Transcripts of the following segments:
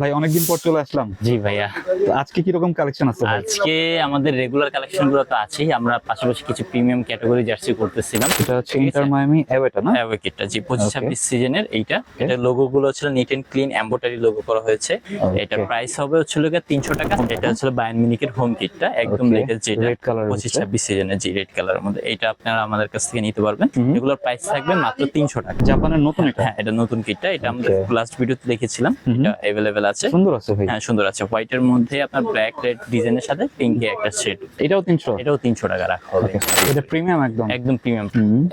ভাই অনেকদিন পর চলে আসলাম। জি ভাইয়া। আজকে কি রকম কালেকশন আছে আজকে আমাদের রেগুলার কালেকশনগুলো তো আছেই আমরা পাশাপাশি কিছু প্রিমিয়াম ক্যাটাগরি জার্সি করতেছিলাম। এটা হচ্ছে ইন্টার মায়ামি অ্যাওয়েটা না? অ্যাওয়েকেটটা জি পঁচিশ Okay. ছাব্বিশ সিজনের এইটা। এটা লোগো গুলো ছিল neat and clean embroidery logo করা হয়েছে. এটার প্রাইস হবে হচ্ছিল গিয়ে তিনশো টাকা। এটা হচ্ছে বায়ান মিনিকের হোম কিটটা একদম লেটেস্ট যেটা এর পঁচিশ ভিতরে। ছাব্বিশ সিজনের জি রেড কালারের মধ্যে। এটা আপনারা আমাদের কাছ থেকে নিতে পারবেন। হুম। এগুলোর প্রাইস থাকবে মাত্র তিনশো টাকা। জাপানের নতুন এটা? হ্যাঁ এটা নতুন কিটটা এটা আমরা. লাস্ট ভিডিওতে দেখেছিলাম। এটা অ্যাভেলেবেল আছে। সুন্দর আছে ভাই। হ্যাঁ সুন্দর আছে। হোয়াইটের মধ্যে আপনার ব্ল্যাক রেড ডিজাইনের সাথে পিঙ্কে একটা শেড এটাও তিনশো? এটাও তিনশো টাকা রাখা হবে। এটা প্রিমিয়াম একদম? একদম প্রিমিয়াম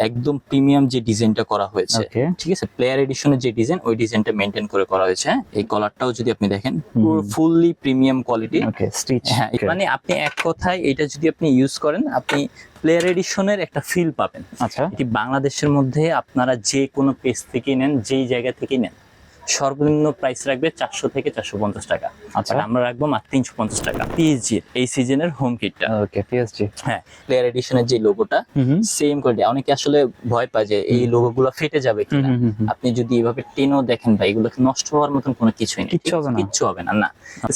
একদম প্রিমিয়াম যে ডিজাইনটা করা হয়েছে। ঠিক আছে? প্লেয়ার এডিশনের যে ডিজাইন ওই ডিজাইনটা মেনটেন করে করা হয়েছে। হ্যাঁ? এই কলারটাও যদি আপনি দেখেন পুরো fully premium quality okay stitch হ্যাঁ মানে আপনি এক কথায় এটা যদি আপনি ইউজ করেন আপনি প্লেয়ার এডিশনের একটা ফিল পাবেন। আচ্ছা। এটি বাংলাদেশের মধ্যে আপনারা যে কোনো পেজ থেকে নেন যেই জায়গা থেকে নেন। সর্বনিম্ন প্রাইস রাখবে চারশো থেকে চারশো পঞ্চাশ টাকা। আচ্ছা। আমরা রাখব মাত্র তিনশো পঞ্চাশ টাকা। পিএসজি এই সিজনের হোম কিটটা ওকে পিএসজি হ্যাঁ প্লেয়ার এডিশনের যে লোগোটা সেম কোয়ালিটি অনেকে আসলে ভয় পায় যে এই লোগো গুলো ফেটে যাবে কিনা। আপনি যদি এভাবে টেনও দেখেন ভাই এগুলো নষ্ট হওয়ার মতন কোনো কিছুই নেই। কিচ্ছু হবে না? কিচ্ছু হবে না না।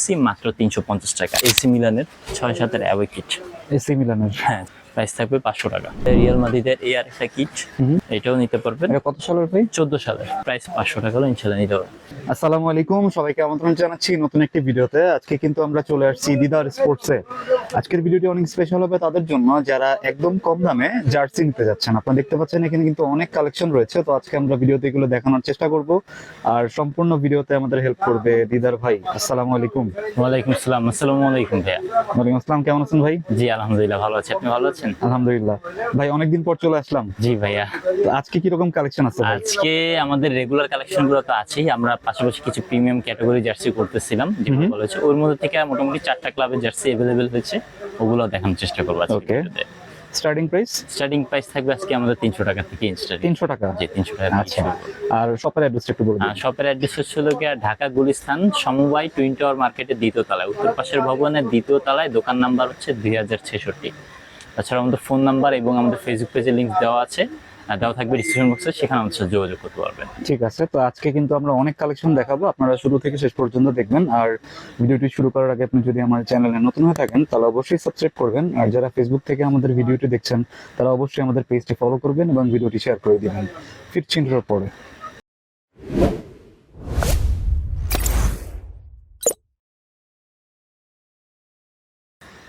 সিম মাত্র তিনশো পঞ্চাশ টাকা। এসি মিলানের ছয় সাতের অ্যাওয়ে কিট এসি মিলানের হ্যাঁ। প্রাইস থাকবে পাঁচশো টাকা। রিয়াল মাদিদের এই আর একটা কিট এটাও নিতে পারবেন। কত সালের ভাই? চোদ্দ সালের। প্রাইস পাঁচশো টাকা হলো ইনশাল্লাহ নিতে পারবেন। আসসালামু আলাইকুম সবাইকে আমন্ত্রণ জানাচ্ছি নতুন একটি ভিডিওতে। আজকে কিন্তু আমরা চলে আসছি দিদার স্পোর্টসে আজকের ভিডিওটি অনেক স্পেশাল হবে তাদের জন্য। যারা একদম কম দামে জার্সি নিতে যাচ্ছেন আপনারা দেখতে পাচ্ছেন এখানে কিন্তু অনেক কালেকশন রয়েছে। তো আজকে আমরা ভিডিওতে এগুলো দেখানোর চেষ্টা করব। আর সম্পূর্ণ ভিডিওতে আমাদের হেল্প করবে দিদার ভাই। আসসালামু আলাইকুম। ওয়ালাইকুম আসসালাম। আসসালামু আলাইকুম ভাইয়া। ওয়ালাইকুম আসসালাম। কেমন আছেন ভাই? জি আলহামদুলিল্লাহ ভালো আছি। আপনি ভালো আছেন? আলহামদুলিল্লাহ। ভাই অনেকদিন পর চলে আসলাম। জি ভাইয়া। তো আজকে কি রকম কালেকশন আছে আজকে আমাদের রেগুলার কালেকশনগুলো তো আছেই। আমরা পাশাপাশি কিছু প্রিমিয়াম ক্যাটাগরি জার্সি করতেছিলাম যেগুলো বলেছে ওর মধ্যে থেকে মোটামুটি চারটা ক্লাবের জার্সি অ্যাভেলেবেল হয়েছে। ওগুলো দেখানোর চেষ্টা করব Okay. Starting price starting price থাকবে আজকে আমাদের তিনশো টাকা থেকে স্টার্টিং তিনশো টাকা? জি তিনশো টাকা আচ্ছা। আর শপের অ্যাড্রেস একটু বলুন শপের অ্যাড্রেস হচ্ছিল গিয়ে ঢাকা গুলিস্তান সমবায় টুইন টাওয়ার মার্কেটের দ্বিতীয় তলায়। উত্তর পাশের ভবনের দ্বিতীয় তলায় দোকান নাম্বার হচ্ছে দুই হাজার ছেষট্টি। তাছাড়া আমাদের ফোন নাম্বার এবং আমাদের ফেসবুক পেজে লিঙ্ক দেওয়া আছে। দেওয়া থাকবে ডিসক্রিপশন বক্সে সেখানে আমাদের সাথে যোগাযোগ করতে পারবেন। ঠিক আছে, তো আজকে কিন্তু আমরা অনেক কালেকশন দেখাবো। আপনারা শুরু থেকে শেষ পর্যন্ত দেখবেন। আর ভিডিওটি শুরু করার আগে আপনি যদি আমার চ্যানেলে নতুন হয়ে থাকেন, তাহলে অবশ্যই সাবস্ক্রাইব করবেন। আর যারা ফেসবুক থেকে আমাদের ভিডিওটি দেখছেন, তারা অবশ্যই আমাদের পেজটি ফলো করবেন এবং ভিডিওটি শেয়ার করে দিবেন। ফিরছি পরে।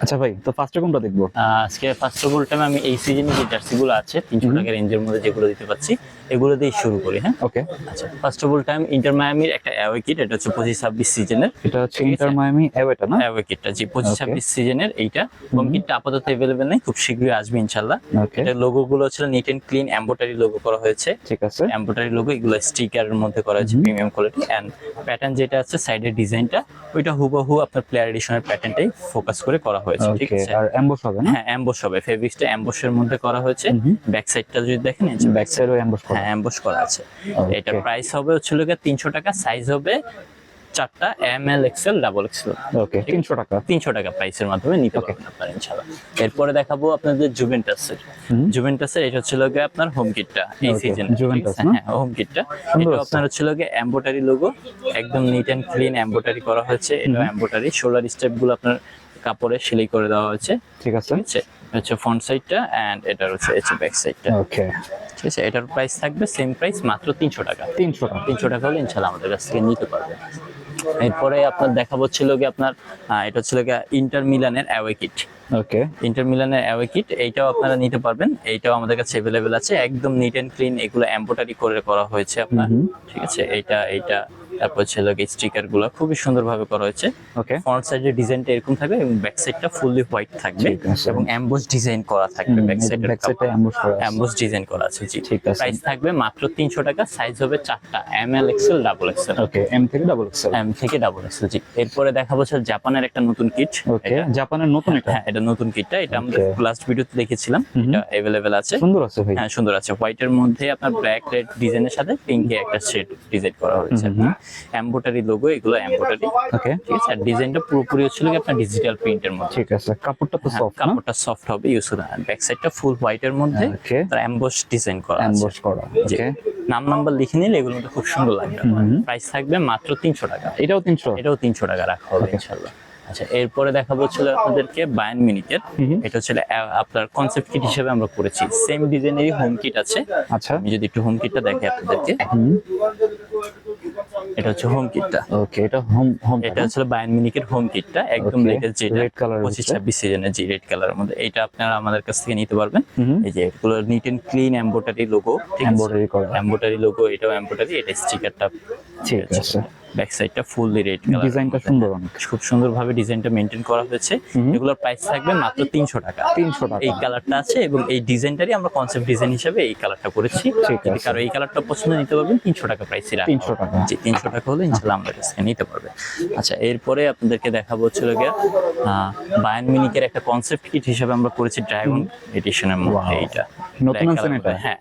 আচ্ছা ভাই তো ফার্স্টে কোনটা দেখব? আজকে ফার্স্ট অফ অল টাইম আমি এই সিজনে যে জার্সিগুলো আছে তিনশো টাকা রেঞ্জের মধ্যে যেগুলো দিতে পাচ্ছি এগুলো দিয়ে শুরু করি হ্যাঁ? ওকে আচ্ছা first of all time inter মায়ামির একটা অ্যাওয়ে কিট এটা হচ্ছে পঁচিশ ছাব্বিশ সিজনের এটা হচ্ছে ইন্টার মায়ামি অ্যাওয়েটা না? অ্যাওয়ে কিটটা জি পঁচিশ. ছাব্বিশ সিজনের এইটা। হোম। কিটটা আপাতত অ্যাভেলেবেল নেই খুব শীঘ্রই আসবে ইনশাল্লাহ এটা লোগো গুলো ছিল neat and clean embroidery logo করা হয়েছে। ঠিক আছে। এম্বোটারি লোগো এগুলো স্টিকারের মধ্যে করা হয়েছে প্রিমিয়াম কোয়ালিটি এন্ড প্যাটার্ন যেটা আছে সাইডের ডিজাইনটা ওইটা হুবহু আপনার প্লেয়ার এডিশনের প্যাটার্নটাই ফোকাস করে করা হয়েছে ঠিক আছে? আর অ্যাম্বস হবে না? হ্যাঁ অ্যাম্বস হবে। ফেব্রিক্সটা অ্যাম্বসের মধ্যে করা হয়েছে। ব্যাক সাইডটা যদি দেখেন এই যে ব্যাক সাইডও অ্যাম্বস করা। হ্যাঁ অ্যাম্বস করা আছে. এটার প্রাইস হবে গিয়ে তিনশো টাকা সাইজ হবে চারটা M L XL double XL okay তিনশো টাকা। তিনশো টাকা প্রাইসের মাধ্যমে নিতে পারবেন আপনারা ইনশাল্লাহ এরপরে দেখাবো আপনাদের জুভেন্টাসের। জুভেন্টাসের এটা হচ্ছিল গিয়ে আপনার হোম কিটটা এই সিজন না? হ্যাঁ হোম কিটটা এটা আপনার হচ্ছিল গিয়ে এম্বোটারি লোগো একদম নিট অ্যান্ড ক্লিন এম্বোটারি করা হয়েছে। এটা এম্বোটারি শোল্ডার স্টেপগুলো আপনার কাপড়ে সেলাই করে দেওয়া হয়েছে। ঠিক আছে। ঠিক আছে? এটা হচ্ছে ফ্রন্ট সাইডটা এন্ড এটার হচ্ছে হচ্ছে ব্যাক সাইডটা ওকে ঠিক আছে? এটার প্রাইস থাকবে সেম প্রাইস মাত্র তিনশো টাকা। তিনশো টাকা। তিনশো টাকা হলে ইনশাল্লাহ আমাদের কাছ থেকে নিতে পারবে। এরপরে আপনার দেখাবো ছিল গিয়ে আপনার এটা হচ্ছিল গিয়ে ইন্টার মিলানের অ্যাওয়ে কিট ওকে ইন্টার মিলানের অ্যাওয়ে কিট এইটাও আপনারা নিতে পারবেন। এইটাও আমাদের কাছে অ্যাভেলেবেল আছে। একদম নিট অ্যান্ড ক্লিন এগুলো এম্বোটারি করে করা হয়েছে আপনার। ঠিক আছে? এইটা এইটা তারপর ছিল গিয়ে স্টিকারগুলো খুবই সুন্দরভাবে করা হয়েছে। ওকে ফ্রন্ট সাইডের ডিজাইনটা এরকম থাকবে এবং ব্যাক সাইডটা ফুললি হোয়াইট থাকবে এবং অ্যাম্বোস ডিজাইন করা থাকবে ব্যাক সাইডের ব্যাক সাইডে অ্যাম্বস করা আছে। অ্যাম্বোস ডিজাইন করা আছে জি। ঠিক আছে। প্রাইস থাকবে মাত্র তিনশো টাকা সাইজ হবে চারটা M L XL double XL okay M থেকে ডাবল এক্সেল এম থেকে ডাবল এক্সেল জি। এরপরে দেখা হচ্ছে জাপানের একটা নতুন কিট ওকে জাপানের নতুন এটা? হ্যাঁ এটা নতুন কিটটা এটা আমরা লাস্ট ভিডিওতে দেখেছিলাম। এটা অ্যাভেলেবেল আছে। সুন্দর আছে ভাই। হ্যাঁ সুন্দর আছে। হোয়াইটের মধ্যে আপনার ব্ল্যাক রেড ডিজাইনের সাথে পিঙ্কে একটা শেড ডিজাইন করা হয়েছে। হুম। লোগো এগুলো এম্বোটারি ওকে ঠিক আছে? আর ডিজাইনটা পুরোপুরি হচ্ছিল কি আপনার ডিজিটাল প্রিন্টের মধ্যে। ঠিক আছে কাপড়টা তো হ্যাঁ, সফট কাপড়টা সফট হবে ইউজ করে ব্যাক সাইডটা ফুল হোয়াইট এর মধ্যে তার এমবস ডিজাইন করা এমবস করা ওকে নাম নাম্বার লিখে নিলে এগুলো খুব সুন্দর লাগবে। প্রাইস থাকবে মাত্র তিনশো টাকা। এটাও তিনশো? এটাও তিনশো টাকা রাখা হবে ইনশাল্লাহ আচ্ছা এরপরে দেখাবো হচ্ছিল আপনাদেরকে বায়ান মিনিটের এটা হচ্ছে আপনার কনসেপ্ট কিট হিসেবে আমরা করেছি। সেম ডিজাইনেরই হোম কিট আছে। আচ্ছা। আমি যদি একটু হোম কিটটা দেখি আপনাদেরকে। এটা হচ্ছে হোম কিটটা ওকে এটা হোম হোম এটা হচ্ছে বায়ান মিনিকের হোম কিটটা একদম লেটেস্ট যেটা এর পঁচিশ ভিতরে। ছাব্বিশ সিজনের যে রেড কালারের মধ্যে। এটা আপনারা আমাদের কাছ থেকে নিতে পারবেন। এই যে এগুলো neat and clean embroidery logo embroidery করা। এম্বোটারি লোগো এটাও এম্বোটারি এটা স্টিকারটা ঠিক আছে। ব্যাক সাইডটা ফুললি রেড ডিজাইনটা সুন্দর অনেক। খুব সুন্দরভাবে ডিজাইনটা মেনটেন করা হয়েছে। এগুলোর প্রাইস থাকবে মাত্র তিনশো টাকা। তিনশো টাকা। এই কালারটা আছে এবং এই ডিজাইনটারই আমরা কনসেপ্ট ডিজাইন হিসেবে এই কালারটা করেছি। যদি। কারও এই কালারটা পছন্দ নিতে পারবেন তিনশো টাকা প্রাইসে রাখা তিনশো টাকা। জি তিনশো টাকা হলে ইনশাল্লাহ আমাদের কাছ থেকে নিতে পারবে। আচ্ছা এরপরে আপনাদেরকে দেখাবো হচ্ছিল গিয়ে বায়ান মিনিকের একটা কনসেপ্ট কিট হিসেবে আমরা করেছি ড্রাগন এডিশনের মধ্যে. এইটা। নতুন এটা? হ্যাঁ।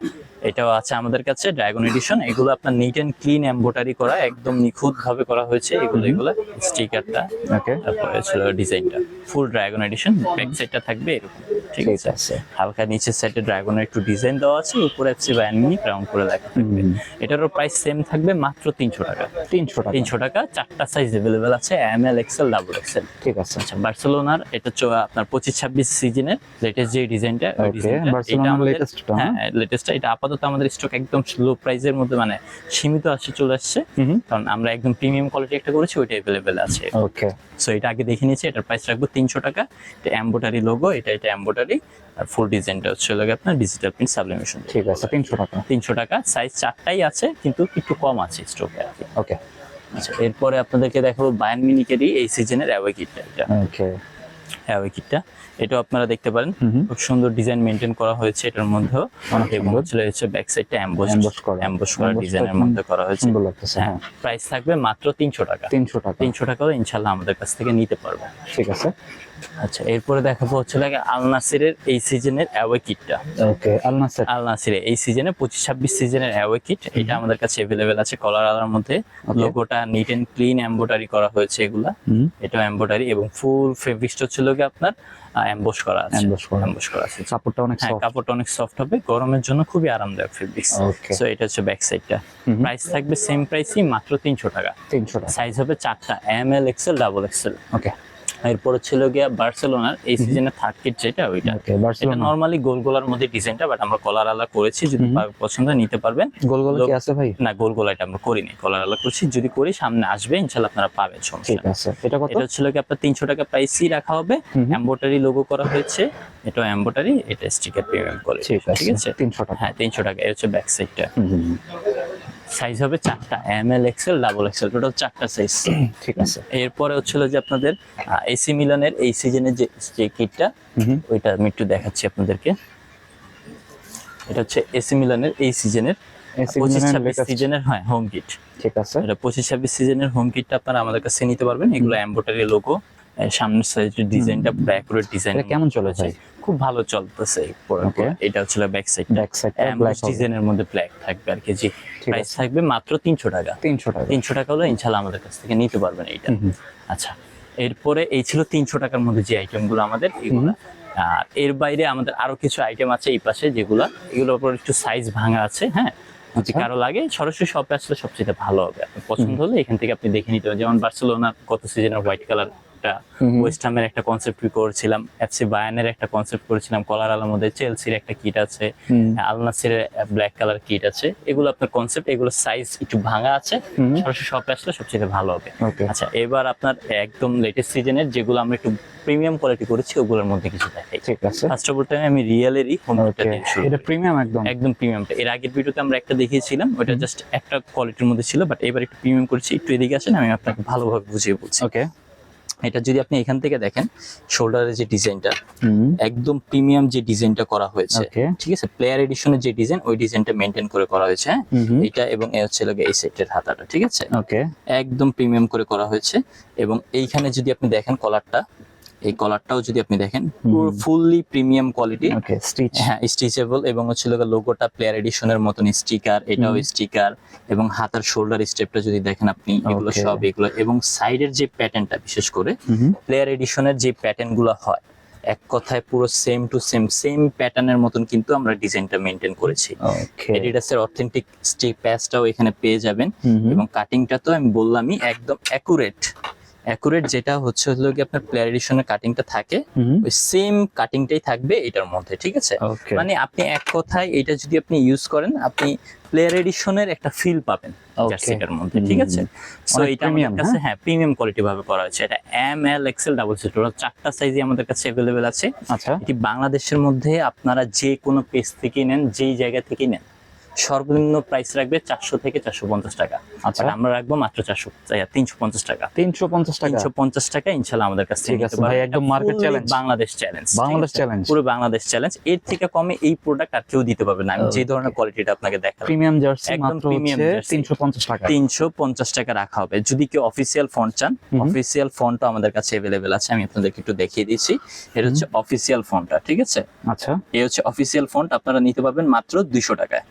এটাও আছে আমাদের কাছে ড্রাগন এডিশন এগুলো আপনার নিট এন্ড ক্লিন এমব্রয়ডারি করা একদম নিখুঁত ভাবে করা হয়েছে এগুলো এগুলো স্টিকারটা। ওকে। তারপরে ছিল ডিজাইনটা। ফুল ড্রাগন এডিশন ব্যাক সাইডটা থাকবে এরকম ঠিক আছে? হালকা নিচের সাইডে ড্রাগনের একটু ডিজাইন দেওয়া আছে উপরে এফসি বায়ান রাউন্ড করে লেখা থাকবে। এটারও প্রাইস সেম থাকবে মাত্র তিনশো টাকা। তিনশো টাকা। তিনশো টাকা চারটা সাইজ অ্যাভেলেবেল আছে M L XL double XL ঠিক আছে। আচ্ছা বার্সেলোনার এটা হচ্ছে আপনার পঁচিশ ছাব্বিশ সিজনের লেটেস্ট যে ডিজাইনটা Okay, বার্সেলোনার এটা আমাদের টা, হ্যাঁ লেটেস্টটা এটা আপাতত আমাদের স্টক একদম লো প্রাইসের মধ্যে মানে সীমিত আসছে চলে আসছে। কারণ আমরা একদম প্রিমিয়াম কোয়ালিটি একটা করেছি ওইটা অ্যাভেলেবেল আছে। ওকে সো এটা আগে দেখে নিয়েছি এটার প্রাইস রাখব তিনশো টাকা। এটা এম্বোটারি লোগো এটা এটা এম্বোটারি আর ফুল ডিজাইনটা হচ্ছে লাগে আপনার ডিজিটাল প্রিন্ট সাবলিমেশন ঠিক আছে তিনশো টাকা। তিনশো টাকা। সাইজ চারটাই আছে কিন্তু একটু কম আছে স্টকে আর কি ওকে আচ্ছা এরপরে আপনাদেরকে দেখাবো বায়ান মিনিকেরই এই সিজনের অ্যাওয়ে কিটটা এটা ওকে অ্যাওয়ে কিটটা এটাও আপনারা দেখতে পারেন। খুব সুন্দর ডিজাইন মেনটেন করা হয়েছে এটার মধ্যেও। অনেক এবং। হচ্ছে ব্যাক সাইডটা এমবোস Emboss করা। এমবোস করা ডিজাইনের মধ্যে করা হয়েছে। হ্যাঁ। হ্যাঁ। প্রাইস থাকবে মাত্র তিনশো টাকা। তিনশো টাকা। তিনশো টাকা হলে ইনশাল্লাহ আমাদের কাছ থেকে নিতে পারবে। ঠিক আছে। আচ্ছা এরপরে দেখাবো হচ্ছে লাগে আল নাসিরের এই সিজনের অ্যাওয়ে কিটটা। ওকে আলনা সেট আল নাসিরের এই সিজনে পঁচিশ ছাব্বিশ সিজনের অ্যাওয়ে কিট এটা আমাদের কাছে অ্যাভেলেবেল আছে কলার আলার মধ্যে। লোগোটা নিট এন্ড ক্লিন এম্বোটারি করা হয়েছে এগুলা। এটা এম্বোটারি এবং ফুল ফেব্রিক্সটা ছিল কি আপনার এম্বোস করা আছে। এম্বোস করা। আছে। কাপড়টা অনেক হ্যাঁ সফট কাপড়টা অনেক সফট হবে। গরমের জন্য খুবই আরামদায়ক ফেব্রিক্স ওকে। সো এটা হচ্ছে ব্যাক সাইডটা। প্রাইস থাকবে সেম প্রাইসই মাত্র তিনশো টাকা। তিনশো টাকা। সাইজ হবে চারটা। M L XL double XL okay. এরপরে ছিল গিয়া বার্সেলোনার এই সিজনের থার্ড কিট যেটা ওইটা। এটা নর্মালি গোল গোলার মধ্যে ডিজাইনটা বাট আমরা কলার আলা করেছি যদি পছন্দ নিতে পারবেন। গোল গোল কি আছে ভাই? না গোল গোলা এটা আমরা করিনি কলার আলা করছি। যদি করি সামনে আসবে ইনশাল্লাহ আপনারা পাবেন সমস্যা ঠিক আছে। এটা কত? এটা ছিল কি আপনার তিনশো টাকা প্রাইসই রাখা হবে। এম্বোটারি লোগো করা হয়েছে। এটা এম্বোটারি এটা স্টিকার প্রিমিয়াম কোয়ালিটি ঠিক আছে ঠিক আছে তিনশো টাকা। হ্যাঁ তিনশো টাকা এর হচ্ছে ব্যাক সাইডটা। সাইজ হবে চারটা M L XL double XL total চারটা সাইজ ঠিক আছে। এরপরে হচ্ছিল যে আপনাদের এসি মিলানের এই সিজনের যে যে কিটটা ওইটা আমি একটু দেখাচ্ছি আপনাদেরকে। এটা হচ্ছে এসি মিলানের এই সিজনের AC পঁচিশ ছাব্বিশ সিজনের হয় হোম কিট ঠিক আছে। এটা পঁচিশ ছাব্বিশ সিজনের হোম কিটটা আপনারা আমাদের কাছে নিতে পারবেন। এগুলো এম্বোটারি লোগো সামনের সাইডের ডিজাইনটা অ্যাকুরেট ডিজাইন কেমন চলে ভাই? খুব ভালো চলতেছে। এটা হচ্ছে ব্যাক সাইড ব্যাক হবে। ডিজাইনের মধ্যে ব্ল্যাক থাকবে আর কি। জি প্রাইস থাকবে মাত্র তিনশো টাকা। তিনশো টাকা। তিনশো টাকা হলে ইনশাল্লাহ আমাদের কাছ থেকে নিতে পারবেন এইটা। আচ্ছা এরপরে এই ছিল তিনশো টাকার মধ্যে যে আইটেমগুলো আমাদের এগুলো। আর এর বাইরে আমাদের আরও কিছু আইটেম আছে এই পাশে যেগুলা এগুলোর উপর একটু সাইজ ভাঙা আছে হ্যাঁ? যদি আচ্ছা। কারও লাগে সরাসরি শপে আসলে সবচেয়ে ভালো হবে। আপনার পছন্দ হলে এখান থেকে আপনি দেখে নিতে পারেন। যেমন বার্সেলোনা কত সিজনের হোয়াইট কালার হুম হুম। ওয়েস্ট হামের একটা কনসেপ্ট করেছিলাম এফসি বায়ানের একটা কনসেপ্ট করেছিলাম কলার আলার মধ্যে চেলসির একটা কিট আছে। আলনাসিরের ব্ল্যাক কালার কিট আছে এগুলো আপনার কনসেপ্ট এগুলো সাইজ একটু ভাঙা আছে। সরাসরি শপে আসলে সবচেয়ে ভালো হবে। আচ্ছা এবার আপনার একদম লেটেস্ট সিজনের যেগুলো আমরা একটু প্রিমিয়াম কোয়ালিটি করেছি ওগুলোর মধ্যে কিছু দেখাই। ঠিক আছে। ফার্স্ট অফ অল টাইম আমি রিয়েলেরই হোম এটা প্রিমিয়াম একদম। একদম প্রিমিয়ামটা এর আগের ভিডিওতে আমরা একটা দেখিয়েছিলাম ওটা জাস্ট একটা কোয়ালিটির মধ্যে ছিল বাট এবার একটু প্রিমিয়াম করেছি একটু এদিকে আসেন আমি আপনাকে ভালোভাবে বুঝিয়ে বলছি। ওকে এটা যদি আপনি এখান থেকে দেখেন শোল্ডারের যে ডিজাইনটা একদম প্রিমিয়াম যে ডিজাইনটা করা হয়েছে ঠিক আছে? প্লেয়ার এডিশনের যে ডিজাইন ওই ডিজাইনটা মেনটেন করে করা হয়েছে হ্যাঁ। এটা এবং এ হচ্ছে লাগে এই সেটের হাতাটা ঠিক আছে? ওকে। একদম প্রিমিয়াম করে করা হয়েছে এবং এইখানে যদি আপনি দেখেন কলারটা এই কলারটাও যদি আপনি দেখেন পুরো ফুললি প্রিমিয়াম কোয়ালিটি স্টিচ হ্যাঁ স্টিচেবল এবং হচ্ছে লোগোটা প্লেয়ার এডিশনের মতন স্টিকার এটাও স্টিকার এবং হাতার শোল্ডার স্টেপটা যদি দেখেন আপনি এগুলো সব এগুলো এবং সাইডের যে প্যাটার্নটা বিশেষ করে প্লেয়ার এডিশনের যে প্যাটার্নগুলো হয় এক কথায় পুরো সেম টু সেম সেম প্যাটার্নের মতন কিন্তু আমরা ডিজাইনটা মেনটেন করেছি। এডিডাসের অথেন্টিক স্টিক প্যাচটাও এখানে পেয়ে যাবেন এবং কাটিংটা তো আমি বললামই একদম অ্যাকুরেট অ্যাকুরেট যেটা হচ্ছে হলো কি আপনার প্লেয়ার এডিশনের কাটিংটা থাকে ওই সেম কাটিংটাই থাকবে এটার মধ্যে ঠিক আছে? মানে আপনি এক কথায় এটা যদি আপনি ইউজ করেন আপনি প্লেয়ার এডিশনের একটা ফিল পাবেন. জার্সিটার মধ্যে ঠিক আছে? সো এটা আমাদের কাছে হ্যাঁ? প্রিমিয়াম কোয়ালিটি ভাবে করা হয়েছে। এটা এম এল এক্সেল ডাবল সিট ওরা চারটা সাইজই আমাদের কাছে অ্যাভেলেবেল আছে। আচ্ছা। এটি বাংলাদেশের মধ্যে আপনারা যে কোনো পেজ থেকে নেন যেই জায়গা থেকে নেন। সর্বনিম্ন প্রাইস রাখবে চারশো থেকে চারশো পঞ্চাশ টাকা। আচ্ছা। আমরা রাখব মাত্র চারশো তিনশো পঞ্চাশ টাকা। তিনশো পঞ্চাশ টাকা? তিনশো পঞ্চাশ টাকা ইনশাল্লাহ আমাদের কাছে ঠিক আছে ভাই, একদম market challenge। Bangladesh challenge Bangladesh challenge। পুরো বাংলাদেশ চ্যালেঞ্জ এর থেকে কমে এই প্রোডাক্ট আর কেউ দিতে পারবে না। আমি যে ধরনের কোয়ালিটিটা আপনাকে দেখালাম। প্রিমিয়াম জার্সি একদম মাত্র premium তিনশো পঞ্চাশ টাকা। তিনশো পঞ্চাশ টাকা রাখা হবে। যদি কেউ অফিসিয়াল ফন্ট চান। অফিসিয়াল ফন্টও আমাদের কাছে অ্যাভেলেবেল আছে। আমি আপনাদেরকে একটু দেখিয়ে দিচ্ছি। এটা হচ্ছে অফিসিয়াল ফন্টটা ঠিক আছে? আচ্ছা। এই হচ্ছে অফিসিয়াল ফন্ট আপনারা নিতে পারবেন মাত্র দুইশো টাকায়।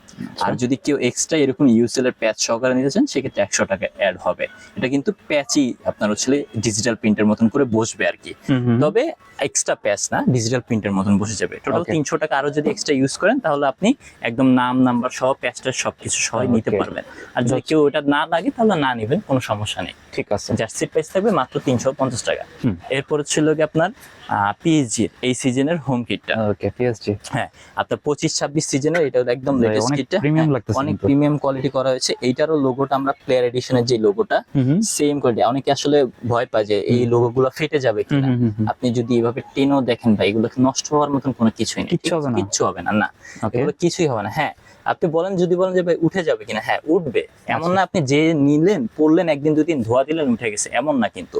আর যদি কেউ এক্সট্রা এরকম ইউসেল এর প্যাচ সহকারে নিতে চান সেক্ষেত্রে একশো টাকা অ্যাড হবে। এটা কিন্তু প্যাচই আপনার হচ্ছে ডিজিটাল প্রিন্টের মতন করে বসবে আর কি। তবে এক্সট্রা প্যাচ না ডিজিটাল প্রিন্টের মতন বসে যাবে। টোটাল তিনশো টাকা আরও যদি এক্সট্রা ইউজ করেন তাহলে আপনি একদম নাম নাম্বার সহ প্যাচটা সবকিছু সহ নিতে পারবেন। আর যদি কেউ ওটা না লাগে তাহলে না নেবেন কোনো সমস্যা নেই। ঠিক আছে। জার্সির প্রাইস থাকবে মাত্র তিনশো পঞ্চাশ টাকা। এরপর ছিল কি আপনার পিএইচজির এই সিজনের হোম কিটটা ওকে পিএসজি হ্যাঁ আপনার পঁচিশ ছাব্বিশ সিজনের এটা একদম লেটেস্ট কিটটা premium লাগতেছে অনেক প্রিমিয়াম কোয়ালিটি করা হয়েছে। এইটারও লোগোটা আমরা প্লেয়ার এডিশনের যে লোগোটা সেম কোয়ালিটি অনেকে আসলে ভয় পায় যে এই লোগো গুলো ফেটে যাবে কিনা। আপনি যদি এভাবে টেনও দেখেন ভাই এগুলো নষ্ট হওয়ার মতন কোনো কিছুই নেই কিচ্ছু হবে না? না এগুলো কিছুই হবে না। হ্যাঁ আপনি বলেন যদি বলেন যে ভাই উঠে যাবে কিনা হ্যাঁ উঠবে। এমন না আপনি যে নিলেন পড়লেন একদিন দুদিন ধোয়া দিলেন উঠে গেছে। এমন না কিন্তু।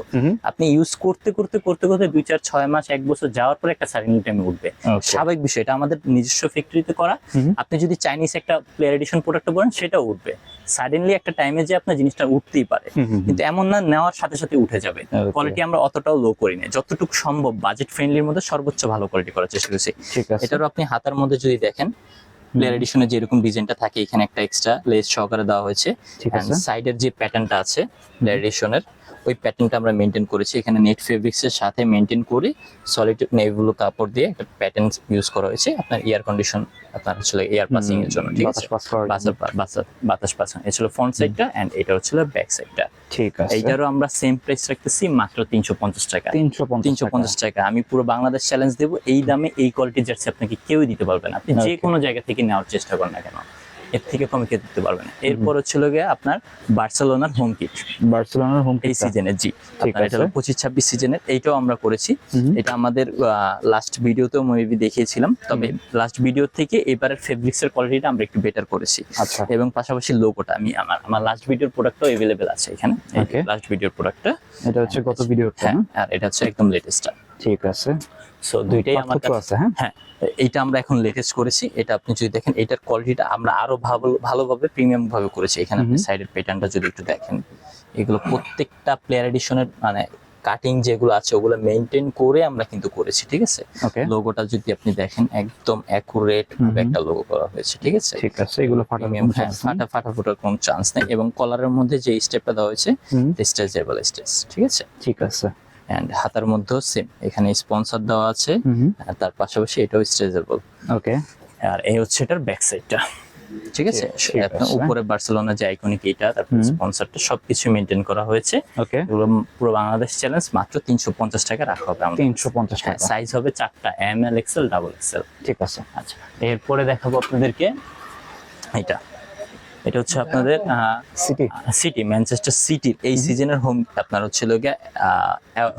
আপনি ইউজ করতে করতে করতে করতে দুই চার ছয় মাস এক বছর যাওয়ার পরে একটা সার্টিন টাইমে উঠবে। স্বাভাবিক বিষয় এটা আমাদের নিজস্ব ফ্যাক্টরিতে করা। আপনি যদি চাইনিজ একটা প্লেয়ার এডিশন প্রোডাক্ট বলেন সেটাও উঠবে। সাডেনলি একটা টাইমে যে আপনার জিনিসটা উঠতেই পারে। কিন্তু এমন না নেওয়ার সাথে সাথে উঠে যাবে। কোয়ালিটি আমরা অতটাও লো করি না যতটুকু সম্ভব বাজেট ফ্রেন্ডলির মধ্যে সর্বোচ্চ ভালো কোয়ালিটি করার চেষ্টা করছি। ঠিক আছে। এটারও আপনি হাতার মধ্যে যদি দেখেন প্লেয়ার এডিশনের যেরকম ডিজাইনটা থাকে এখানে একটা এক্সট্রা লেস সহকারে দেওয়া হয়েছে। ঠিক আছে। সাইডের যে প্যাটার্নটা আছে প্লেয়ার এডিশনের ওই প্যাটার্নটা আমরা মেনটেন করেছি। এখানে নেট ফেব্রিক্স এর সাথে মেনটেন করে সলিড নেভিগুলো কাপড় দিয়ে একটা প্যাটার্ন ইউজ করা হয়েছে। আপনার এয়ার কন্ডিশন আপনার আসলে এয়ার পাসিং এর জন্য ঠিক আছে? বাতাস পাস পাস ছিল ফ্রন্ট সাইডটা এন্ড এটা হচ্ছিল ব্যাক সাইডটা ঠিক আছে। এইটারও আমরা সেম প্রাইস রাখতেছি মাত্র তিনশো পঞ্চাশ টাকা। তিনশো তিনশো পঞ্চাশ টাকা। আমি পুরো বাংলাদেশ চ্যালেঞ্জ দেবো। এই দামে এই কোয়ালিটির জার্সি আপনাকে কেউই দিতে পারবে না। আপনি যে কোনো জায়গা থেকে নেওয়ার চেষ্টা করেন না কেন। এর থেকে কমে কেউ দিতে পারবে না। এরপর হচ্ছিল গিয়ে আপনার বার্সেলোনার হোম কিট বার্সেলোনার হোম এই সিজনের জি। এটা হলো। পঁচিশ ছাব্বিশ সিজনের এইটাও আমরা করেছি। এটা আমাদের লাস্ট ভিডিওতেও মেবি দেখিয়েছিলাম। তবে লাস্ট ভিডিও থেকে এবারের ফেব্রিক্স এর কোয়ালিটিটা আমরা একটু বেটার করেছি। আচ্ছা। এবং পাশাপাশি লোগোটা আমি আমার আমার লাস্ট ভিডিওর প্রোডাক্টটাও অ্যাভেলেবেল আছে এখানে. লাস্ট ভিডিওর প্রোডাক্টটা এটা হচ্ছে গত ভিডিওটা হ্যাঁ আর এটা হচ্ছে একদম লেটেস্টটা ঠিক আছে। সো দুইটাই আমার কাছে আছে হ্যাঁ? হ্যাঁ এইটা আমরা এখন লেটেস্ট করেছি। এটা আপনি যদি দেখেন এটার কোয়ালিটিটা আমরা আরও ভালো ভালোভাবে প্রিমিয়াম ভাবে করেছি। এখানে আপনি সাইডের প্যাটার্নটা যদি একটু দেখেন এগুলো প্রত্যেকটা প্লেয়ার এডিশনের মানে কাটিং যেগুলো আছে ওগুলো মেনটেন করে আমরা কিন্তু করেছি ঠিক আছে? ওকে লোগোটা যদি আপনি দেখেন একদম অ্যাকুরেট একটা লোগো করা হয়েছে ঠিক আছে? ঠিক আছে এগুলো Premium, হ্যাঁ, ফাটা ফাটা ফোটার কোনো চান্স নেই। এবং কলারের মধ্যে যে স্টেপটা দেওয়া হয়েছে স্ট্রেচেবল স্টেজ ঠিক আছে? ঠিক আছে। এন্ড হাতার মধ্যেও সেম এখানে স্পন্সর দেওয়া আছে। আর তার পাশাপাশি এটাও স্ট্রেচেবল ওকে আর এই হচ্ছে এটার ব্যাক সাইডটা ঠিক আছে। উপরে বার্সেলোনা যে আইকনিক এটা তারপর স্পন্সরটা সবকিছু মেনটেন করা হয়েছে। ওকে পুরো বাংলাদেশ চ্যালেঞ্জ মাত্র তিনশো পঞ্চাশ টাকা রাখা হবে আমাদের তিনশো পঞ্চাশ হ্যাঁ টাকা সাইজ হবে চারটা M L XL double XL ঠিক আছে। আচ্ছা এরপরে দেখাবো আপনাদেরকে। এটা। এটা হচ্ছে আপনাদের সিটি সিটি ম্যানচেস্টার সিটির এই সিজনের হোম আপনার হচ্ছিল গিয়ে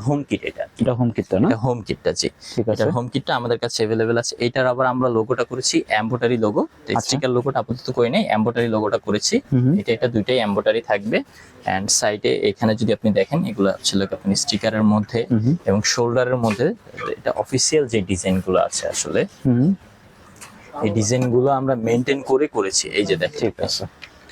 হোম কিট এটা। এটা হোম কিটটা না? এটা হোম কিটটা জি। ঠিক আছে। এটার হোম কিটটা আমাদের কাছে অ্যাভেলেবেল আছে। এটার আবার আমরা লোগোটা করেছি এম্বোটারি লোগো। স্টিকার লোগোটা আপাতত করে নেই এম্বোটারি লোগোটা করেছি। এটা এটা দুইটাই এম্বোটারি থাকবে। এন্ড সাইডে এখানে যদি আপনি দেখেন এগুলো ছিল আপনি স্টিকারের মধ্যে। এবং শোল্ডারের মধ্যে এটা অফিসিয়াল যে ডিজাইনগুলো আছে আসলে হুম। এই ডিজাইনগুলো আমরা মেনটেন করে করেছি এই যে দেখেন। ঠিক আছে।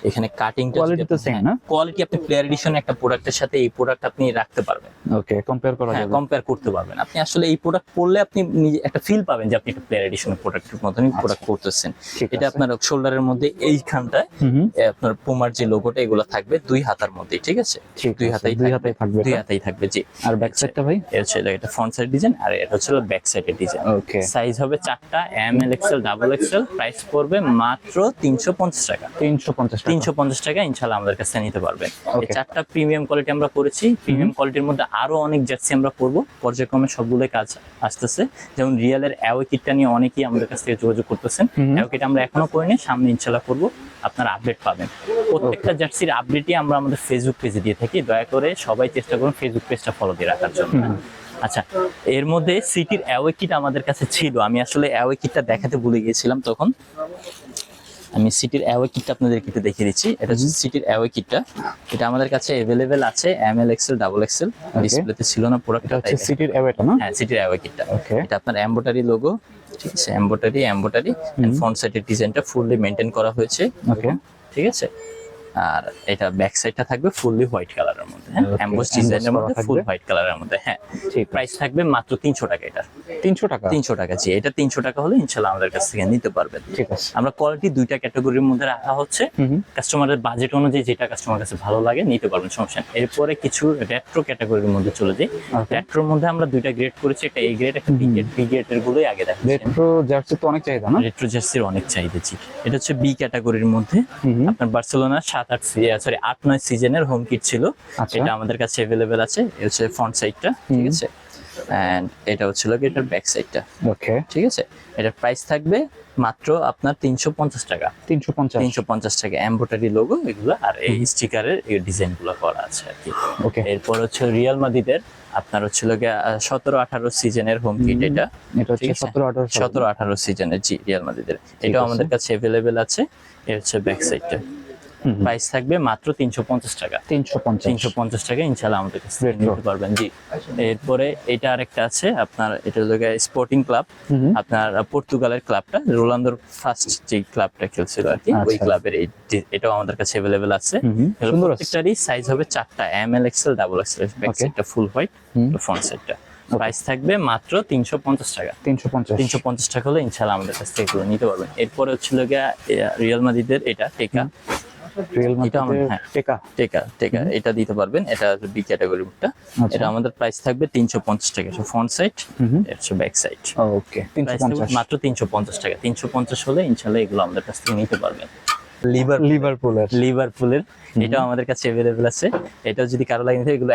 এখানে কাটিং Quality তো same, না? কোয়ালিটি আপনি প্লেয়ার এডিশন একটা প্রোডাক্টের সাথে এই প্রোডাক্ট আপনি রাখতে পারবেন। ওকে কম্পেয়ার করা হ্যাঁ যাবে। কম্পেয়ার করতে পারবেন। আপনি আসলে এই প্রোডাক্ট পরলে আপনি নিজে একটা ফিল পাবেন যে আপনি একটা প্লেয়ার এডিশনের প্রোডাক্টের মতনই প্রোডাক্ট করতেছেন। আচ্ছা। ঠিক এটা আপনার শোল্ডারের মধ্যে এইখানটায় হুম হুম। আপনার পুমার যে লোগোটা এগুলো থাকবে দুই হাতার মধ্যে ঠিক আছে? দুই হাতাই দুই। হাতাই থাকবে দুই। হাতাই থাকবে জি। আর ব্যাক সাইডটা ভাই? হচ্ছে এটা ফ্রন্ট সাইড ডিজাইন আর এটা হচ্ছে ব্যাক সাইডের ডিজাইন ওকে সাইজ হবে চারটা M L XL double XL price পড়বে মাত্র তিনশো পঞ্চাশ টাকা। তিনশো পঞ্চাশ টাকা। তিনশো পঞ্চাশ টাকা ইনশাল্লাহ আমাদের কাছে নিতে পারবেন এই চারটা প্রিমিয়াম কোয়ালিটি আমরা করেছি। প্রিমিয়াম কোয়ালিটির মধ্যে আরও অনেক জার্সি আমরা করব। পর্যায়ক্রমে সবগুলো কাজ আসতেছে। যেমন রিয়ালের অ্যাওয়ে কিটটা নিয়ে অনেকেই আমাদের কাছ থেকে যোগাযোগ করতেছেন। অ্যাওয়ে কিট আমরা এখনও করিনি। সামনে ইনশাল্লাহ করব। আপনারা আপডেট পাবেন। প্রত্যেকটা জার্সির আপডেটই আমরা আমাদের ফেসবুক পেজে দিয়ে থাকি। দয়া করে সবাই চেষ্টা করুন ফেসবুক পেজটা ফলো দিয়ে রাখার জন্য। আচ্ছা এর মধ্যে সিটির অ্যাওয়ে কিট আমাদের কাছে ছিল। আমি আসলে অ্যাওয়ে কিটটা দেখাতে ভুলে গিয়েছিলাম তখন। আমি সিটির অ্যাওয়ে কিটটা আপনাদের একটু দেখিয়ে দিচ্ছি। এটা হচ্ছে সিটির অ্যাওয়ে কিটটা। এটা আমাদের কাছে অ্যাভেলেবেল আছে M L XL double XL ডিসপ্লেতে ছিল না প্রোডাক্টটা হচ্ছে সিটির অ্যাওয়েটা না? হ্যাঁ সিটির অ্যাওয়ে কিটটা। ওকে এটা আপনার এমবোটারি লোগো ঠিক আছে? এমবোটারি এমবোটারি ফ্রন্ট সাইডের ডিজাইনটা ফুললি মেনটেন করা হয়েছে। ওকে ঠিক আছে? আর এটা ব্যাক সাইডটা থাকবে ফুললি হোয়াইট কালারের মধ্যে হ্যাঁ? এমবোস ডিজাইনের মধ্যে ফুল হোয়াইট কালারের মধ্যে হ্যাঁ। ঠিক প্রাইস থাকবে মাত্র তিনশো টাকা এটা। তিনশো টাকা? তিনশো টাকা জি এটা তিনশো টাকা হলে ইনশাল্লাহ আমাদের কাছ থেকে নিতে পারবেন। ঠিক আছে। আমরা কোয়ালিটি দুইটা ক্যাটাগরির মধ্যে রাখা হচ্ছে। কাস্টমারের বাজেট অনুযায়ী যেটা কাস্টমার কাছে ভালো লাগে নিতে পারবেন সমস্যা নেই। এরপরে কিছু রেট্রো ক্যাটাগরির মধ্যে চলে যাই। রেট্রোর মধ্যে আমরা দুইটা গ্রেড করেছি একটা এ গ্রেড একটা বি গ্রেড বি গ্রেডের গুলোই আগে দেখাচ্ছি। রেট্রো জার্সি তো অনেক চাহিদা না? রেট্রো জার্সির অনেক চাহিদা জি। এটা হচ্ছে বি ক্যাটাগরির মধ্যে আপনার বার্সেলোনা সাত আট সরি আট নয় সিজনের হোম কিট ছিল। আচ্ছা। এটা আমাদের কাছে অ্যাভেলেবেল আছে। এটা হচ্ছে ফ্রন্ট সাইডটা ঠিক আছে? এন্ড এটা হচ্ছিল কি এটার ব্যাক সাইডটা ওকে ঠিক আছে? এটার প্রাইস থাকবে মাত্র আপনার তিনশো পঞ্চাশ টাকা। তিনশো পঞ্চাশ। তিনশো পঞ্চাশ টাকা। এম্বোটারি লোগো এগুলো আর এই স্টিকারের এই ডিজাইনগুলো করা আছে আর কি। ওকে এরপর হচ্ছে রিয়াল মাদিদের আপনার হচ্ছিল সতেরো আঠারো সিজনের হোম। কিট এটা এটা। সতেরো আঠারো সতেরো আঠারো সিজনের জি রিয়াল মাদিদের এটাও আমাদের কাছে অ্যাভেলেবেল আছে। এ হচ্ছে ব্যাক সাইডটা প্রাইস থাকবে মাত্র তিনশো পঞ্চাশ টাকা। তিনশো পঞ্চাশ। তিনশো পঞ্চাশ টাকা ইনশাল্লাহ আমাদের কাছে নিতে পারবেন জি। এরপরে এটা আরেকটা আছে আপনার এটা হলো স্পোর্টিং ক্লাব। আপনার পর্তুগালের ক্লাবটা রোনালদোর ফার্স্ট যে ক্লাবটা খেলছিল আর কি ওই আচ্ছা। ক্লাবের এই এটাও আমাদের কাছে অ্যাভেলেবেল আছে। প্রত্যেকটারই সাইজ হবে চারটা M L XL double XL back সাইডটা ফুল হোয়াইট। ফ্রন্ট সাইডটা প্রাইস থাকবে মাত্র তিনশো পঞ্চাশ টাকা। তিনশো পঞ্চাশ। তিনশো পঞ্চাশ টাকা হলে ইনশাল্লাহ আমাদের কাছ থেকে নিতে পারবেন। এরপরে হচ্ছিল গিয়া রিয়াল মাদিদের এটা টেকা এটা হ্যাঁ। টেকা। টেকা টেকা। এটা দিতে পারবেন। এটা বি ক্যাটাগরিটা আচ্ছা। এটা আমাদের প্রাইস থাকবে তিনশো পঞ্চাশ টাকা। Front side. এটা ব্যাক সাইড ওকে মাত্র টাকা। তিনশো পঞ্চাশ হলে ইনশাল্লাহ এগুলো আমাদের কাছ থেকে নিতে পারবেন। লিভার লিভারপুলের লিভারপুলের এটাও আমাদের কাছে আছে। এটাও যদি কারও লাগে এগুলো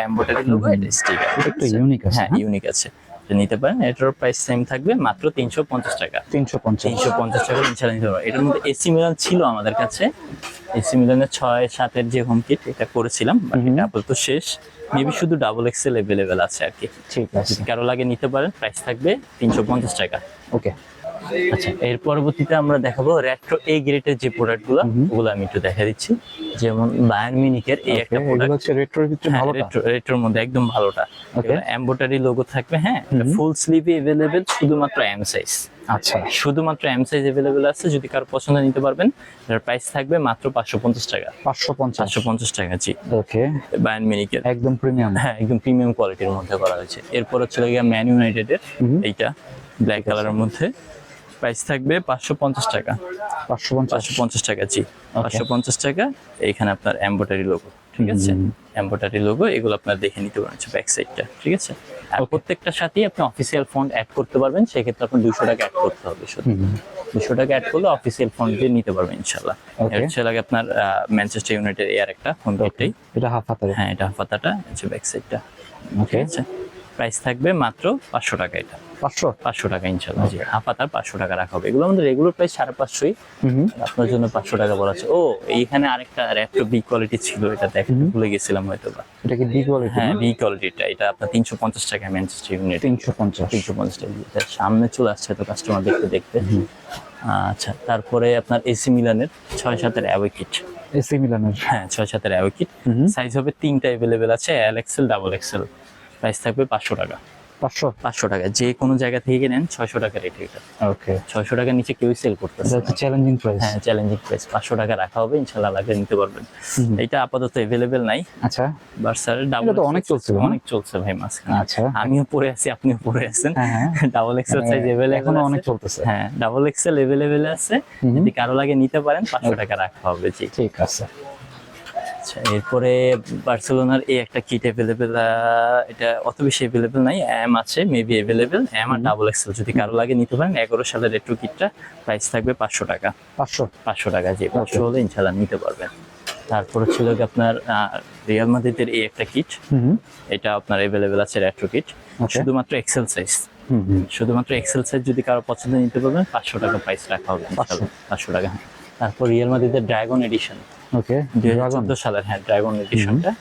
লোগো এটা স্টিকার একটু ইউনিক আছে হ্যাঁ ইউনিক আছে। এটা নিতে পারেন। এটার প্রাইস সেম থাকবে মাত্র তিনশো পঞ্চাশ টাকা। তিনশো পঞ্চাশ। তিনশো পঞ্চাশ টাকা ইনশাল্লাহ নিতে পারব। এটার মধ্যে এসি মিলান ছিল আমাদের কাছে। এসি মিলানের ছয় সাতের যে হোম কিট এটা করেছিলাম। এটা আপাতত শেষ। মেবি শুধু ডাবল এক্সেল অ্যাভেলেবেল আছে আর কি। ঠিক আছে। কারও লাগে নিতে পারেন প্রাইস থাকবে তিনশো পঞ্চাশ টাকা। ওকে আচ্ছা এর পরবর্তীতে আমরা দেখাবো রেট্রো এ গ্রেডের যে প্রোডাক্টগুলো ওগুলো আমি একটু দেখা দিচ্ছি। যেমন বায়ার মিনিকের এই একটা প্রোডাক্ট হচ্ছে রেট্রোর ভিতরে ভালোটা? রেট্রোর মধ্যে একদম ভালোটা. এম্বোটারি লোগো থাকবে হ্যাঁ? ফুল স্লিভে অ্যাভেলেবেল শুধুমাত্র এম সাইজ আচ্ছা। শুধুমাত্র এম সাইজ অ্যাভেলেবেল আছে যদি কারও পছন্দ নিতে পারবেন এটার প্রাইস থাকবে মাত্র পাঁচশো পঞ্চাশ টাকা। পাঁচশো পঞ্চাশ। পাঁচশো পঞ্চাশ টাকা জি। ওকে বায়ান মিনিকের একদম প্রিমিয়াম হ্যাঁ একদম প্রিমিয়াম কোয়ালিটির মধ্যে করা হয়েছে। এরপর হচ্ছে গিয়ে ম্যান ইউনাইটেডের এইটা ব্ল্যাক কালারের মধ্যে। প্রাইস থাকবে পাঁচশো পঞ্চাশ টাকা। পাঁচশো পাঁচশো পঞ্চাশ টাকা জি। পাঁচশো পঞ্চাশ টাকা এইখানে আপনার এম্বোটারি লোগো ঠিক আছে। এম্বোটারি লোগো এগুলো আপনার দেখে নিতে পারেন ব্যাক সাইডটা ঠিক আছে? আর প্রত্যেকটার সাথেই আপনি অফিসিয়াল ফন্ড অ্যাড করতে পারবেন সেক্ষেত্রে আপনার দুশো টাকা অ্যাড করতে হবে শুধু। দুশো টাকা অ্যাড করলে অফিসিয়াল ফন্ড দিয়ে নিতে পারবেন ইনশাল্লাহ হচ্ছে লাগে আপনার ম্যানচেস্টার ইউনাইটেড এয়ার একটা ফোন এটা হাফ হাতারে হ্যাঁ এটা পাতাটা হচ্ছে ব্যাক সাইডটা ঠিক আছে? প্রাইস থাকবে মাত্র পাঁচশো টাকা এটা। পাঁচশো? পাঁচশো টাকা ইনশাল্লাহ। জি হাফ হাতার পাঁচশো টাকা রাখা হবে। এগুলো আমাদের রেগুলার প্রাইস সাড়ে পাঁচশোই। আপনার জন্য পাঁচশো টাকা বলা আছে। ও এইখানে আরেকটা র্যাপটপ বি কোয়ালিটি ছিল এটা হুম। ভুলে গেছিলাম হয়তো বা এটা কি বি কোয়ালিটি হ্যাঁ বি কোয়ালিটিটা এটা আপনার তিনশো পঞ্চাশ টাকা ম্যানচেস্টার ইউনিট তিনশো পঞ্চাশ। তিনশো পঞ্চাশ টাকা। এটা সামনে চলে আসছে তো কাস্টমার দেখতে দেখতে। আচ্ছা তারপরে আপনার এসি মিলানের ছয় সাতের অ্যাওয়ে কিট এসি মিলানের হ্যাঁ ছয় সাতের অ্যাওয়ে কিট সাইজ হবে তিনটা অ্যাভেলেবেল আছে L XL double XL price থাকবে পাঁচশো টাকা। পাঁচশো? পাঁচশো টাকা। যে কোনো জায়গা থেকে নেন ছয়শো টাকা রেট এটা। ওকে ছয়শো টাকার নিচে সেল। হচ্ছে চ্যালেঞ্জিং প্রাইস হ্যাঁ চ্যালেঞ্জিং প্রাইস পাঁচশো টাকা রাখা হবে ইনশাল্লাহ লাগলে নিতে পারবেন। এটা আপাতত এভেলেবেল নাই। আচ্ছা। ডাবল তো অনেক চলছিল, না? অনেক চলছে ভাই মাঝখানে। আচ্ছা। আমিও পরে আছি আপনিও পরে আছেন। ডাবল এক্সেল সাইজ এভেলেবল এখনও অনেক চলতেছে। হ্যাঁ ডাবল এক্সেল এভেলেবেল আছে। যদি কারও লাগে নিতে পারেন পাঁচশো টাকা রাখা হবে জি। ঠিক আছে। আচ্ছা এরপরে বার্সেলোনার এই একটা কিট অ্যাভেলেবেল এটা অত বেশি অ্যাভেলেবেল নাই এম আছে মেবি অ্যাভেলেবেল এম আর ডাবল এক্সেল যদি কারও লাগে নিতে পারেন এগারো সালের রেট্রো কিটটা প্রাইস থাকবে পাঁচশো টাকা। পাঁচশো। পাঁচশো টাকা যে পাঁচশো হলে ইনশাল্লাহ নিতে পারবেন। তারপরে ছিল কি আপনার রিয়াল মাদ্রিদের এই একটা কিট হুম এটা আপনার অ্যাভেলেবেল আছে রেট্রো কিট শুধুমাত্র এক্সেল সাইজ শুধুমাত্র এক্সেল সাইজ যদি কারও পছন্দ নিতে পারবেন পাঁচশো টাকা প্রাইস রাখা হবে পাঁচশো। টাকা। তারপর রিয়াল মাদ্রিদের ড্রাগন এডিশন ওকে দুই হাজার চোদ্দ সালের হ্যাঁ ড্রাগন এডিশনটা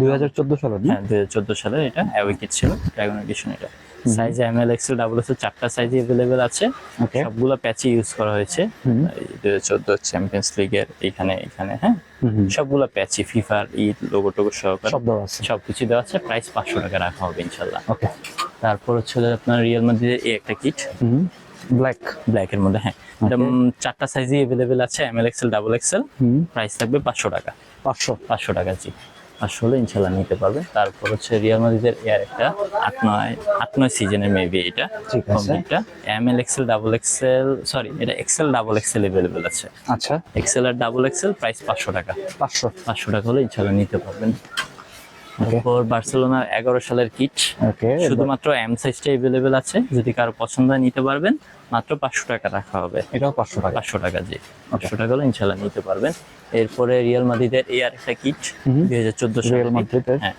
দুই হাজার চোদ্দ সালের হ্যাঁ দুই হাজার চোদ্দ সালের এটা অ্যাওয়েকিট ছিল ড্রাগন এডিশন এটা। Size M L XL double XL চারটা সাইজে অ্যাভেলেবেল আছে। ওকে সবগুলো প্যাচে ইউজ করা হয়েছে। হুম। এই দুই হাজার চোদ্দ চ্যাম্পিয়ন্স লিগের এখানে এখানে হ্যাঁ? সবগুলো প্যাচি ফিফার ঈদ লোগো টোগো সহকারে সব দেওয়া আছে। সবকিছু দেওয়া আছে। প্রাইস পাঁচশো টাকা রাখা হবে ইনশাল্লাহ। ওকে তারপর হচ্ছে আপনার রিয়েল মাদ্রিদের এই একটা কিট হুম। ব্ল্যাক ব্ল্যাক এর মধ্যে হ্যাঁ। এটা চারটা সাইজই অ্যাভেলেবেল আছে M L XL double XL price থাকবে পাঁচশো টাকা। পাঁচশো। পাঁচশো টাকা জি। পাঁচশো হলে ইনশাল্লাহ নিতে পারবে। তারপর হচ্ছে রিয়াল মাদ্রিদের এয়ার একটা আট নয় আট নয় সিজনের মেবি এটা। কমপ্লিটটা M L XL double XL sorry এটা এক্সেল ডাবল এক্সেল অ্যাভেলেবেল আছে। আচ্ছা। এক্সেল আর ডাবল এক্সেল প্রাইস পাঁচশো টাকা। পাঁচশো। পাঁচশো টাকা হলে ইনশাল্লাহ নিতে পারবেন। তারপর বার্সেলোনার এগারো সালের কিট। শুধুমাত্র এম সাইজটা অ্যাভেলেবেল আছে যদি কারও পছন্দ হয় নিতে পারবেন। মাত্র পাঁচশো টাকা রাখা হবে। এটাও পাঁচশো টাকা। পাঁচশো টাকা জি। পাঁচশো টাকা হলে ইনশাল্লাহ নিতে পারবেন। এরপরে রিয়াল মাদ্রিদের এই আর একটা কিট। দুই হাজার চোদ্দ সালে রিয়াল মাদ্রিদের হ্যাঁ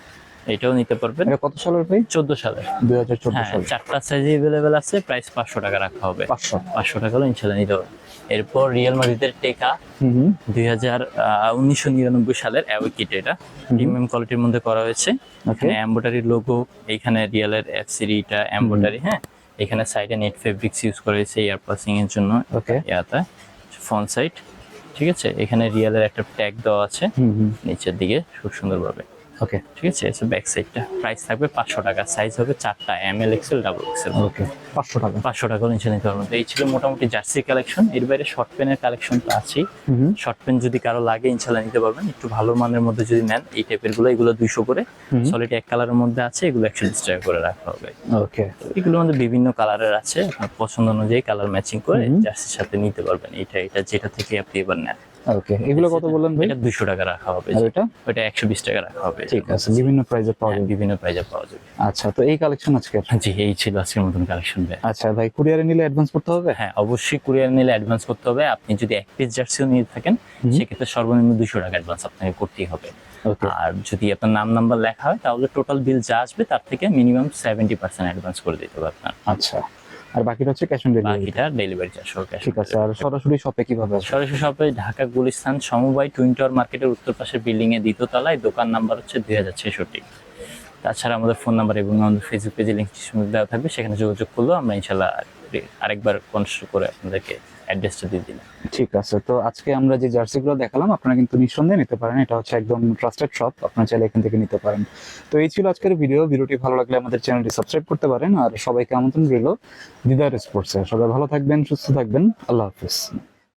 এটাও নিতে পারবেন। এটা কত সালের ভাই? চোদ্দ সালের। দুই হাজার চোদ্দ হ্যাঁ সাল চারটা সাইজ অ্যাভেলেবেল আছে প্রাইস পাঁচশো টাকা রাখা হবে। পাঁচশো। পাঁচশো টাকা হলে ইনশাল্লাহ নিতে পারবেন। এরপর রিয়াল মাদ্রিদের টেকা দুই হাজার উনিশশো নিরানব্বই সালের অ্যাওয়ে এটা। প্রিমিয়াম কোয়ালিটির মধ্যে করা হয়েছে। এখানে এম্বোটারি লোগো এইখানে রিয়ালের এফ সিরিটা এম্বোটারি হ্যাঁ? এখানে সাইডে নেট ফেব্রিক্স ইউজ করা হয়েছে এয়ার পাসিং এর জন্য। ওকে ইয়াতে ফ্রন্ট সাইড ঠিক আছে? এখানে রিয়ালের একটা ট্যাগ দেওয়া আছে। নিচের দিকে খুব সুন্দরভাবে। ওকে ঠিক আছে? এসে ব্যাক সাইডটা প্রাইস থাকবে পাঁচশো টাকা। সাইজ হবে চারটা M L XL double XL okay পাঁচশো টাকা। পাঁচশো টাকা নিচে নিতে পারবেন এই ছিল মোটামুটি জার্সি কালেকশন এর বাইরে শর্ট পেনের কালেকশন তো আছেই। শর্ট পেন যদি কারও লাগে ইনশাল্লাহ নিতে পারবেন। একটু ভালো মানের মধ্যে যদি নেন এই টাইপেরগুলো এগুলো দুইশো করে। সলিড এক কালারের মধ্যে আছে এগুলো একশো বিশ টাকা করে রাখা হবে। ওকে এগুলো মধ্যে বিভিন্ন কালারের আছে। আপনার পছন্দ অনুযায়ী কালার ম্যাচিং করে জার্সির সাথে নিতে পারবেন। এটা এটা যেটা থেকে আপনি এবার নেন। ওকে এগুলো কত বললেন ভাই? এটা দুশো টাকা রাখা হবে। আর এটা? একশো বিশ টাকা রাখা হবে। ঠিক আছে বিভিন্ন প্রাইজে পাওয়া যাবে। বিভিন্ন প্রাইজে পাওয়া যাবে। আচ্ছা তো এই কালেকশন আজকে? জি এই ছিল আজকের মতন কালেকশন আচ্ছা ভাই কুরিয়ারে নিলে অ্যাডভান্স করতে হবে? হ্যাঁ অবশ্যই কুরিয়ার নিলে অ্যাডভান্স করতে হবে। আপনি যদি এক পিস জার্সিও নিয়ে থাকেন সেক্ষেত্রে সর্বনিম্ন দুশো টাকা অ্যাডভান্স আপনাকে করতেই হবে। ওকে আর যদি আপনার নাম নাম্বার লেখা হয় তাহলে টোটাল বিল যা আসবে তার থেকে মিনিমাম সেভেন্টি পার্সেন্ট অ্যাডভান্স করে দিতে হবে আপনার। আচ্ছা। আর বাকিটা হচ্ছে ক্যাশ অন ডেলিভারি বাকিটা ডেলিভারি চার্জ সহ ঠিক আছে আর সরাসরি শপে কীভাবে সরাসরি শপে ঢাকা গুলিস্তান সমবায় টুইন টাওয়ার মার্কেটের উত্তর পাশের বিল্ডিং এ দ্বিতীয় তলায় দোকান নাম্বার হচ্ছে দুই হাজার ছেষট্টি। তাছাড়া আমাদের ফোন নাম্বার এবং আমাদের ফেসবুক পেজে লিঙ্ক দেওয়া থাকবে সেখানে যোগাযোগ করলেও আমরা ইনশাল্লাহ আরেকবার কনসিডার করে আপনাদেরকে অ্যাড্রেসটা দিয়ে দিন ঠিক আছে, তো আজকে আমরা যে জার্সিগুলো দেখালাম, আপনারা কিন্তু নিঃসন্দেহে নিতে পারেন। এটা হচ্ছে একদম ট্রাস্টেড শপ আপনারা চাইলে এখান থেকে নিতে পারেন। তো এই ছিল আজকের ভিডিও ভিডিওটি ভালো লাগলে আমাদের চ্যানেলটি সাবস্ক্রাইব করতে পারেন। আর সবাইকে আমন্ত্রণ রইল দিদার স্পোর্টসে সবাই ভালো থাকবেন, সুস্থ থাকবেন। আল্লাহ হাফিজ।